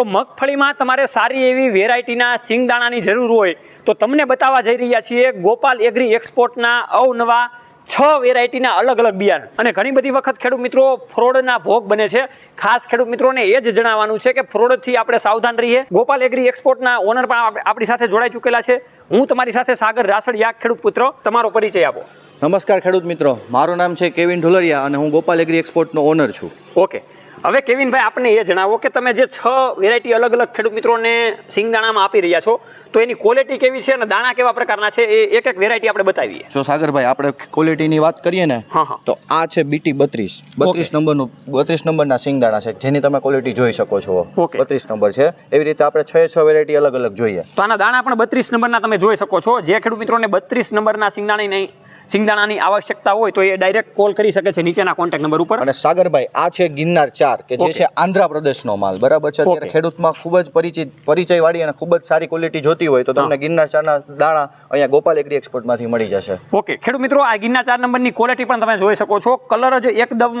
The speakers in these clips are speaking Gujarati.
તો મગફળીમાં તમારે સારી એવી વેરાયટીના સિંગદાણાની જરૂર હોય તો તમને બતાવવા જઈ રહ્યા છીએ ગોપાલ એગ્રી એક્સપોર્ટના અવનવા છ વેરાયટીના અલગ અલગ બિયારણ. અને ઘણી બધી વખત ખેડૂત મિત્રો ફ્રોડના ભોગ બને છે. ખાસ ખેડૂત મિત્રોને એ જ જણાવવાનું છે કે ફ્રોડથી આપણે સાવધાન રહીએ. ગોપાલ એગ્રી એક્સપોર્ટના ઓનર પણ આપણી સાથે જોડાઈ ચૂકેલા છે. હું તમારી સાથે સાગર રાસડિયા ખેડૂત પુત્ર તમારો પરિચય આપો. નમસ્કાર ખેડૂત મિત્રો. મારું નામ છે કેવિન ઢોલરિયા અને હું ગોપાલ એગ્રી એક્સપોર્ટનો ઓનર છું. ઓકે હવે કેવિનભાઈ આપને એ જણાવો કે તમે જે છ વેરાયટી અલગ અલગ ખેડૂત મિત્રોને સિંગદાણામાં આપી રહ્યા છો તો એની ક્વોલિટી કેવી છે અને દાણા કેવા પ્રકારના છે એ એક એક વેરાયટી આપણે બતાવીએ. જો સાગરભાઈ આપણે ક્વોલિટીની વાત કરીએ ને. તો આ છે બીટી બત્રીસ. બત્રીસ નંબરનું બત્રીસ નંબરના સિંગદાણા છે જેની તમે ક્વોલિટી જોઈ શકો છો. બત્રીસ નંબર છે. એવી રીતે આપણે છ છ વેરાયટી અલગ અલગ જોઈએ. તો આના દાણા પણ બત્રીસ નંબરના તમે જોઈ શકો છો. જે ખેડૂત મિત્રોને બત્રીસ નંબરના સિંગદાણાની સિંગદાણાની આવશ્યકતા હોય તો એ ડાયરેક્ટ કોલ કરી શકે છે નીચેના કોન્ટેક્ટ નંબર ઉપર. અને સાગરભાઈ આ છે ગિરનાર ચાર કે જે છે આંધ્રપ્રદેશનો માલ. બરાબર છે? અત્યારે ખેડૂતમાં ખૂબ જ પરિચિત પરિચય વાળી અને ખૂબ જ સારી ક્વોલિટી જોતી હોય તો તમને ગિરનાર ચારના દાણા અહીંયા ગોપાલ એગ્રી એક્સપોર્ટમાંથી મળી જશે. ઓકે ખેડૂત મિત્રો આ ગિરનાર ચાર નંબરની ક્વોલિટી પણ તમે જોઈ શકો છો. કલર જ એકદમ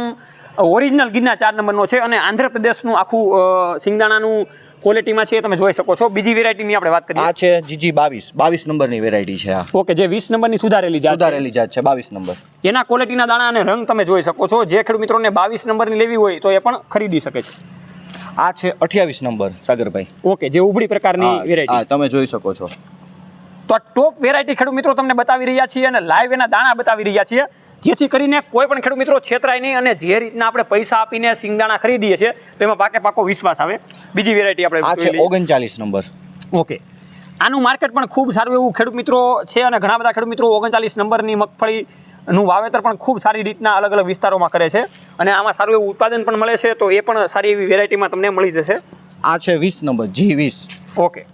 ઓરિજિનલ ગિરનાર ચાર નંબરનો છે અને આંધ્રપ્રદેશનું આખું સિંગદાણાનું ક્વોલિટીમાં છે તમે જોઈ શકો છો. બીજી વેરાયટીની આપણે વાત કરીએ. આ છે જીજી બાવીસ. બાવીસ નંબરની વેરાયટી છે આ. ઓકે જે વીસ નંબરની સુધારેલી જાત. સુધારેલી જાત છે બાવીસ નંબર. એના ક્વોલિટીના દાણા અને રંગ તમે જોઈ શકો છો. જે ખેડૂત મિત્રોને બાવીસ નંબરની લેવી હોય તો એ પણ ખરીદી શકે છે. આ છે અઠ્યાવીસ નંબર સાગરભાઈ. ઓકે જે ઉભળી પ્રકારની વેરાયટી હા તમે જોઈ શકો છો. તો આ ટોપ વેરાયટી ખેડૂત મિત્રો તમને બતાવી રહ્યા છીએ અને લાઈવ એના દાણા બતાવી રહ્યા છીએ. જેથી કરીને કોઈ પણ ખેડૂત મિત્રો છેતરાય નહીં અને જે રીતના આપણે પૈસા આપીને સિંગદાણા ખરીદીએ છીએ તો એમાં પાકે પાકો વિશ્વાસ આવે. બીજી વેરાયટી આ આપણે છે ઓગણચાલીસ નંબર ઓકે. આનું માર્કેટ પણ ખૂબ સારું એવું ખેડૂત મિત્રો છે અને ઘણા બધા ખેડૂત મિત્રો ઓગણચાલીસ નંબરની મગફળીનું વાવેતર પણ ખૂબ સારી રીતના અલગ અલગ વિસ્તારોમાં કરે છે અને આમાં સારું એવું ઉત્પાદન પણ મળે છે તો એ પણ સારી એવી વેરાયટીમાં તમને મળી જશે. આ છે વીસ નંબર જી વીસ. ઓકે.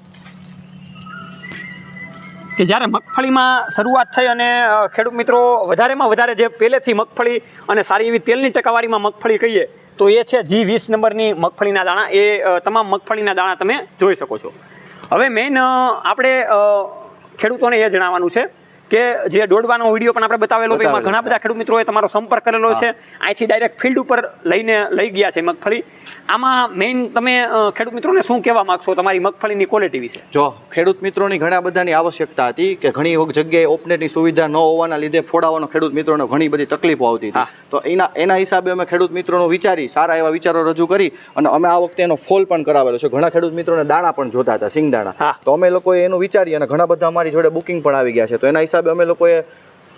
કે જ્યારે મગફળીમાં શરૂઆત થઈ અને ખેડૂત મિત્રો વધારેમાં વધારે જે પહેલેથી મગફળી અને સારી એવી તેલની ટકાવારીમાં મગફળી કહીએ, તો એ છે જી વીસ નંબરની મગફળીના દાણા. એ તમામ મગફળીના દાણા તમે જોઈ શકો છો. હવે મેઇન આપણે ખેડૂતોને એ જણાવવાનું છે કે જે દોડવાનો વીડિયો પણ આપણે બતાવેલો એમાં ઘણા બધા ખેડૂત મિત્રોએ તમારો સંપર્ક કરેલો છે. અહીંથી ડાયરેક્ટ ફિલ્ડ ઉપર લઈને લઈ ગયા છે મગફળી. આમાં મેઇન તમે ખેડૂત મિત્રોને શું કહેવા માંગશો તમારી મગફળીની ક્વોલિટી વિશે? જો ખેડૂત મિત્રોની ઘણા બધાની આવશ્યકતા હતી કે ઘણી જગ્યાએ ઓપનેટની સુવિધા ન હોવાના લીધે ફોડાવાનો ખેડૂત મિત્રોને ઘણી બધી તકલીફો આવતી હતી. તો એના એના હિસાબે અમે ખેડૂત મિત્રોનો વિચારી સારા એવા વિચારો રજૂ કરી અને અમે આ વખતે એનો ફોલ પણ કરાવેલો છે. ઘણા ખેડૂત મિત્રોને દાણા પણ જોતા હતા સિંગદાણા. દાણા તો અમે લોકોએ એનું વિચારી અને ઘણા બધા અમારી જોડે બુકિંગ પણ આવી ગયા છે. તો એના હિસાબે અમે લોકોએ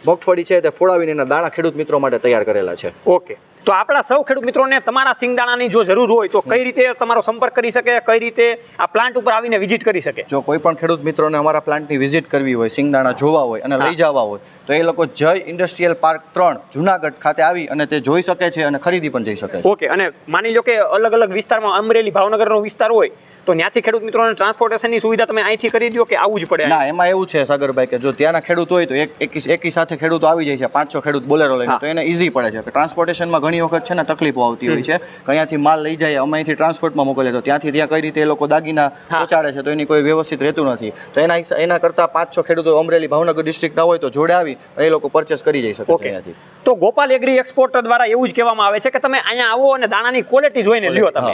મગફળી છે તે ફોડાવીને એના દાણા ખેડૂત મિત્રો માટે તૈયાર કરેલા છે. ઓકે. તો આપણા સૌ ખેડૂત મિત્રોને તમારા સિંગદાણાની જો જરૂર હોય તો કઈ રીતે તમારો સંપર્ક કરી શકે કઈ રીતે આ પ્લાન્ટ ઉપર આવીને વિઝિટ કરી શકે? જો કોઈ પણ ખેડૂત મિત્રોને અમારા પ્લાન્ટની વિઝિટ કરવી હોય સિંગદાણા જોવા હોય અને લઈ જવા હોય તો એ લોકો જય ઇન્ડસ્ટ્રીયલ પાર્ક ત્રણ જુનાગઢ ખાતે આવી અને તે જોઈ શકે છે અને ખરીદી પણ જઈ શકે છે. ઓકે અને માની લો કે અલગ અલગ વિસ્તારમાં અમરેલી ભાવનગરનો વિસ્તાર હોય તો ત્યાંથી ખેડૂત મિત્રોને ટ્રાન્સપોર્ટેશનની સુવિધા તમે અહીંથી કરી દો કે આવું જ પડે ના એમાં એવું છે સાગરભાઈ કે જો ત્યાંના ખેડૂત હોય તો એક એકી સાથે ખેડૂતો આવી જાય છે પાંચ છ ખેડૂત બોલેરો લઈને તો એને ઈઝી પડે છે. ટ્રાન્સપોર્ટેશનમાં ઘણી વખત છે ને તકલીફો આવતી હોય છે કે અહીંયાથી માલ લઈ જાય અમે અહીંથી ટ્રાન્સપોર્ટમાં મોકલે તો ત્યાંથી ત્યાં કઈ રીતે એ લોકો દાગીના. પહોંચાડે છે તો એની કોઈ વ્યવસ્થિત રહેતું નથી. તો એના એના કરતાં પાંચ છ ખેડૂતો અમરેલી ભાવનગર ડિસ્ટ્રિક્ટના હોય તો જોડે આવી એ લોકો પરચેસ કરી જઈ શકે છે ઓકે તો ગોપાલ એગ્રી એક્સપોર્ટર દ્વારા એવું જ કહેવામાં આવે છે કે તમે અહીંયા આવો અને દાણાની ક્વોલિટી જોઈને લ્યો તમે.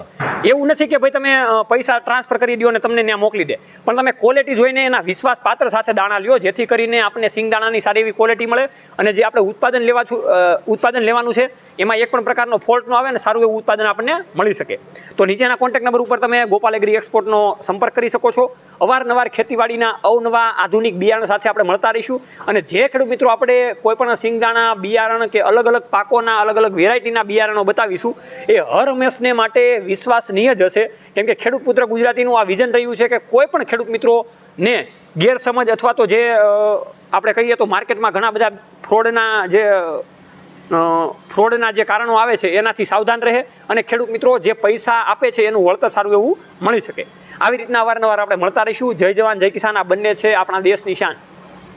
એવું નથી કે ભાઈ તમે પૈસા ટ્રાન્સફર કરી દો અને તમને ત્યાં મોકલી દે. પણ તમે ક્વોલિટી જોઈને એના વિશ્વાસ પાત્ર સાથે દાણા લ્યો જેથી કરીને આપણને સિંગ દાણાની સારી એવી ક્વોલિટી મળે અને જે આપણે ઉત્પાદન લેવા છું ઉત્પાદન લેવાનું છે એમાં એક પણ પ્રકારનો ફોલ્ટ ન આવે અને સારું એવું ઉત્પાદન આપણને મળી શકે. તો નીચેના કોન્ટેક્ટ નંબર ઉપર તમે ગોપાલ એગ્રી એક્સપોર્ટનો સંપર્ક કરી શકો છો. અવારનવાર ખેતીવાડીના અવનવા આધુનિક બિયારણ સાથે આપણે મળતા રહીશું. અને જે ખેડૂત મિત્રો આપણે કોઈપણ સિંગદાણા બિયારણ કે અલગ અલગ પાકોના, અલગ અલગ વેરાયટીના બિયારણો બતાવીશું. એ હર હંમેશને માટે વિશ્વાસનીય જ હશે. કેમ કે ખેડૂત પુત્ર ગુજરાતીનું આ વિઝન રહ્યું છે કે કોઈ પણ ખેડૂત મિત્રોને ગેરસમજ અથવા તો જે આપણે કહીએ તો માર્કેટમાં ઘણા બધા ફ્રોડના જે ફ્રોડના જે કારણો આવે છે, એનાથી સાવધાન રહે અને ખેડૂત મિત્રો જે પૈસા આપે છે એનું વળતર સારું એવું મળી શકે. આવી રીતના અવારનવાર આપણે મળતા રહીશું. જય જવાન, જય કિસાન. આ બંને છે આપણા દેશની શાન